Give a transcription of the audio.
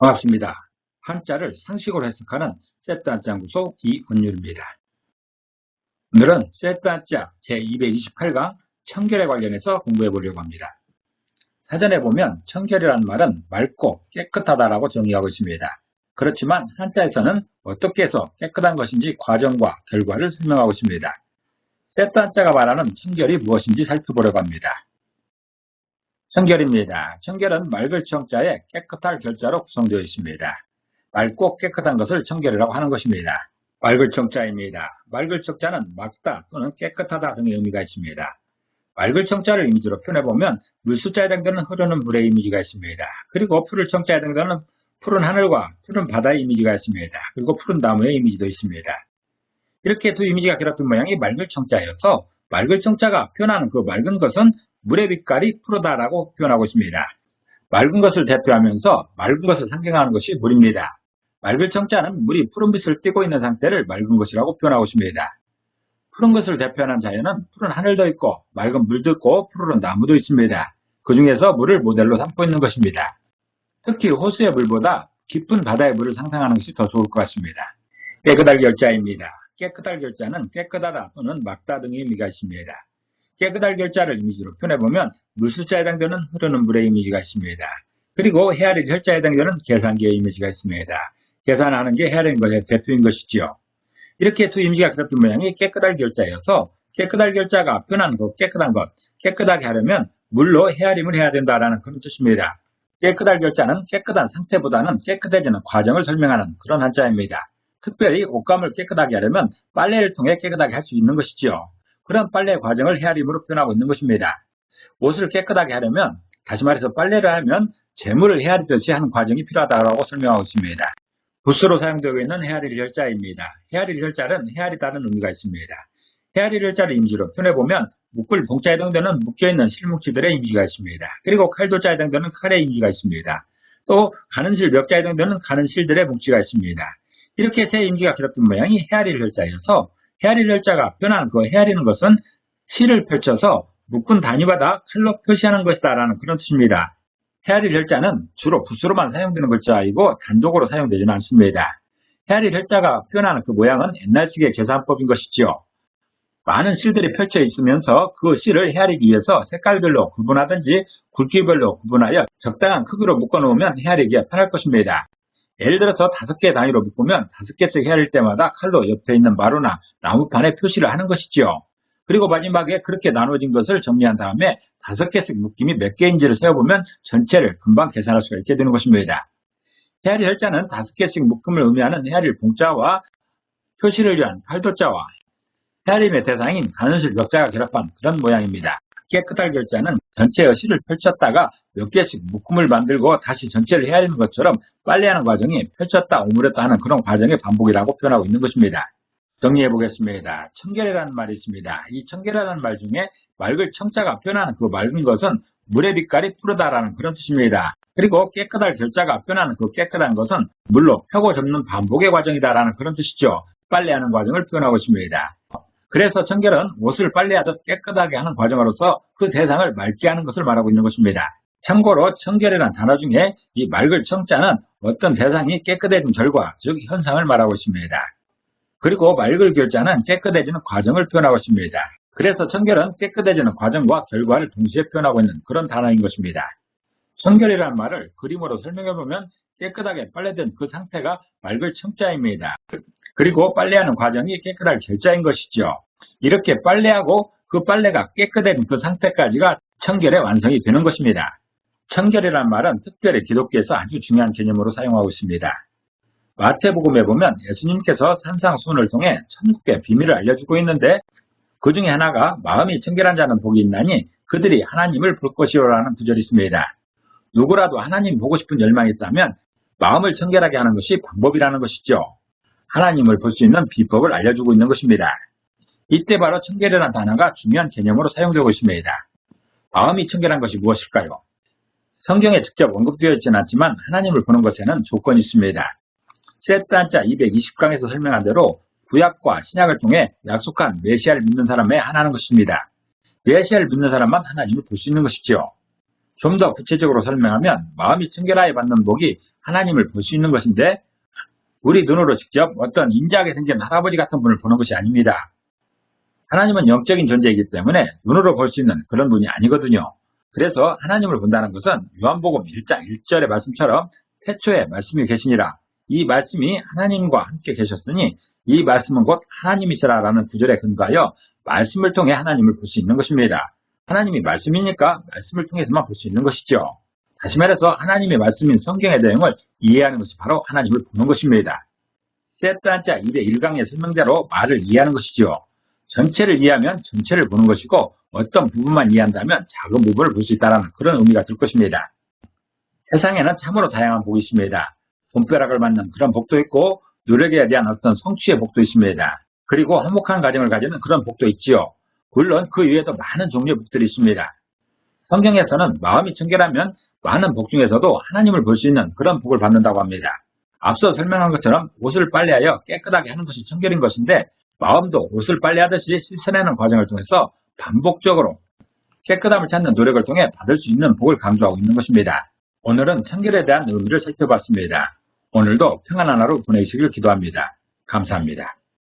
반갑습니다. 한자를 상식으로 해석하는 세트 한자 연구소 이원율입니다. 오늘은 세트 한자 제228강 청결에 관련해서 공부해 보려고 합니다. 사전에 보면 청결이라는 말은 맑고 깨끗하다라고 정의하고 있습니다. 그렇지만 한자에서는 어떻게 해서 깨끗한 것인지 과정과 결과를 설명하고 있습니다. 세트 한자가 말하는 청결이 무엇인지 살펴보려고 합니다. 청결입니다. 청결은 맑을 청자에 깨끗할 결자로 구성되어 있습니다. 맑고 깨끗한 것을 청결이라고 하는 것입니다. 맑을 청자입니다. 맑을 청자는 맑다 또는 깨끗하다 등의 의미가 있습니다. 맑을 청자를 이미지로 표현해보면 물숫자에 해당되는 흐르는 물의 이미지가 있습니다. 그리고 푸를 청자에 해당되는 푸른 하늘과 푸른 바다의 이미지가 있습니다. 그리고 푸른 나무의 이미지도 있습니다. 이렇게 두 이미지가 결합된 모양이 맑을 청자여서 맑을 청자가 표현하는 그 맑은 것은 물의 빛깔이 푸르다라고 표현하고 있습니다. 맑은 것을 대표하면서 맑은 것을 상징하는 것이 물입니다. 맑을 청자는 물이 푸른빛을 띠고 있는 상태를 맑은 것이라고 표현하고 있습니다. 푸른 것을 대표하는 자연은 푸른 하늘도 있고 맑은 물도 있고 푸르른 나무도 있습니다. 그 중에서 물을 모델로 삼고 있는 것입니다. 특히 호수의 물보다 깊은 바다의 물을 상상하는 것이 더 좋을 것 같습니다. 깨끗할 결자입니다. 깨끗할 결자는 깨끗하다 또는 막다 등의 의미가 있습니다. 깨끗할 결자를 이미지로 표현해보면 물숫자에 해당되는 흐르는 물의 이미지가 있습니다. 그리고 헤아릴 혈자에 해당되는 계산기의 이미지가 있습니다. 계산하는 게 헤아리는 것의 대표인 것이지요. 이렇게 두 이미지가 결합된 모양이 깨끗할 결자여서 깨끗할 결자가 표현하는 것, 깨끗한 것, 깨끗하게 하려면 물로 헤아림을 해야 된다라는 그런 뜻입니다. 깨끗할 결자는 깨끗한 상태보다는 깨끗해지는 과정을 설명하는 그런 한자입니다. 특별히 옷감을 깨끗하게 하려면 빨래를 통해 깨끗하게 할 수 있는 것이지요. 그런 빨래 과정을 헤아림으로 표현하고 있는 것입니다. 옷을 깨끗하게 하려면 다시 말해서 빨래를 하면 재물을 헤아리듯이 하는 과정이 필요하다고 설명하고 있습니다. 붓으로 사용되고 있는 헤아릴 혈자입니다. 헤아릴 혈자는 헤아리다는 의미가 있습니다. 헤아릴 혈자를 이미지로 표현해보면 묶을 봉자에 해당되는 묶여있는 실뭉치들의 이미지가 있습니다. 그리고 칼도자에 해당되는 칼의 이미지가 있습니다. 또 가는 실 멱자에 해당되는 가는 실들의 뭉치가 있습니다. 이렇게 세 이미지가 결합된 모양이 헤아릴 혈자여서 헤아릴 혈자가 표현하는 그 헤아리는 것은 실을 펼쳐서 묶은 단위마다 칼로 표시하는 것이다 라는 그런 뜻입니다. 헤아릴 혈자는 주로 붓으로만 사용되는 글자이고 단독으로 사용되지는 않습니다. 헤아릴 혈자가 표현하는 그 모양은 옛날식의 계산법인 것이지요. 많은 실들이 펼쳐 있으면서 그 실을 헤아리기 위해서 색깔별로 구분하든지 굵기별로 구분하여 적당한 크기로 묶어 놓으면 헤아리기가 편할 것입니다. 예를 들어서 다섯 개 단위로 묶으면 다섯 개씩 헤아릴 때마다 칼로 옆에 있는 마루나 나무판에 표시를 하는 것이지요. 그리고 마지막에 그렇게 나눠진 것을 정리한 다음에 다섯 개씩 묶임이 몇 개인지를 세어보면 전체를 금방 계산할 수가 있게 되는 것입니다. 헤아릴 혈자는 다섯 개씩 묶음을 의미하는 헤아릴 봉자와 표시를 위한 칼도자와 헤아림의 대상인 가는실 멱자가 결합한 그런 모양입니다. 깨끗할 결자는 전체의 실을 펼쳤다가 몇 개씩 묶음을 만들고 다시 전체를 헤아리는 것처럼 빨래하는 과정이 펼쳤다 오므렸다 하는 그런 과정의 반복이라고 표현하고 있는 것입니다. 정리해 보겠습니다. 청결이라는 말이 있습니다. 이 청결이라는 말 중에 맑을 청자가 표현하는 그 맑은 것은 물의 빛깔이 푸르다라는 그런 뜻입니다. 그리고 깨끗할 결자가 표현하는 그 깨끗한 것은 물로 펴고 접는 반복의 과정이다라는 그런 뜻이죠. 빨래하는 과정을 표현하고 있습니다. 그래서 청결은 옷을 빨래하듯 깨끗하게 하는 과정으로서 그 대상을 맑게 하는 것을 말하고 있는 것입니다. 참고로 청결이라는 단어 중에 이 맑을 청자는 어떤 대상이 깨끗해진 결과, 즉 현상을 말하고 있습니다. 그리고 맑을 결자는 깨끗해지는 과정을 표현하고 있습니다. 그래서 청결은 깨끗해지는 과정과 결과를 동시에 표현하고 있는 그런 단어인 것입니다. 청결이라는 말을 그림으로 설명해보면 깨끗하게 빨래된 그 상태가 맑을 청자입니다. 그리고 빨래하는 과정이 깨끗할 결자인 것이죠. 이렇게 빨래하고 그 빨래가 깨끗해진 그 상태까지가 청결의 완성이 되는 것입니다. 청결이란 말은 특별히 기독교에서 아주 중요한 개념으로 사용하고 있습니다. 마태복음에 보면 예수님께서 산상수훈을 통해 천국의 비밀을 알려주고 있는데 그 중에 하나가 마음이 청결한 자는 복이 있나니 그들이 하나님을 볼 것이로라는 구절이 있습니다. 누구라도 하나님 보고 싶은 열망이 있다면 마음을 청결하게 하는 것이 방법이라는 것이죠. 하나님을 볼 수 있는 비법을 알려주고 있는 것입니다. 이때 바로 청결이라는 단어가 중요한 개념으로 사용되고 있습니다. 마음이 청결한 것이 무엇일까요? 성경에 직접 언급되어 있지는 않지만 하나님을 보는 것에는 조건이 있습니다. 세트한자 220강에서 설명한 대로 구약과 신약을 통해 약속한 메시아를 믿는 사람의 하나는 것입니다. 메시아를 믿는 사람만 하나님을 볼 수 있는 것이지요. 좀 더 구체적으로 설명하면 마음이 청결하여 받는 복이 하나님을 볼 수 있는 것인데 우리 눈으로 직접 어떤 인자하게 생긴 할아버지 같은 분을 보는 것이 아닙니다. 하나님은 영적인 존재이기 때문에 눈으로 볼 수 있는 그런 분이 아니거든요. 그래서 하나님을 본다는 것은 요한복음 1장 1절의 말씀처럼 태초에 말씀이 계시니라. 이 말씀이 하나님과 함께 계셨으니 이 말씀은 곧 하나님이시라라는 구절에 근거하여 말씀을 통해 하나님을 볼 수 있는 것입니다. 하나님이 말씀이니까 말씀을 통해서만 볼 수 있는 것이죠. 다시 말해서 하나님의 말씀인 성경의 내용을 이해하는 것이 바로 하나님을 보는 것입니다. 세트한자 2의 1강의 설명대로 말을 이해하는 것이죠. 전체를 이해하면 전체를 보는 것이고 어떤 부분만 이해한다면 작은 부분을 볼 수 있다는 그런 의미가 들 것입니다. 세상에는 참으로 다양한 복이 있습니다. 돈벼락을 맞는 그런 복도 있고 노력에 대한 어떤 성취의 복도 있습니다. 그리고 화목한 가정을 가지는 그런 복도 있지요. 물론 그 외에도 많은 종류의 복들이 있습니다. 성경에서는 마음이 청결하면 많은 복 중에서도 하나님을 볼 수 있는 그런 복을 받는다고 합니다. 앞서 설명한 것처럼 옷을 빨래하여 깨끗하게 하는 것이 청결인 것인데 마음도 옷을 빨래하듯이 씻어내는 과정을 통해서 반복적으로 깨끗함을 찾는 노력을 통해 받을 수 있는 복을 강조하고 있는 것입니다. 오늘은 청결에 대한 의미를 살펴봤습니다. 오늘도 평안한 하루 보내시길 기도합니다. 감사합니다.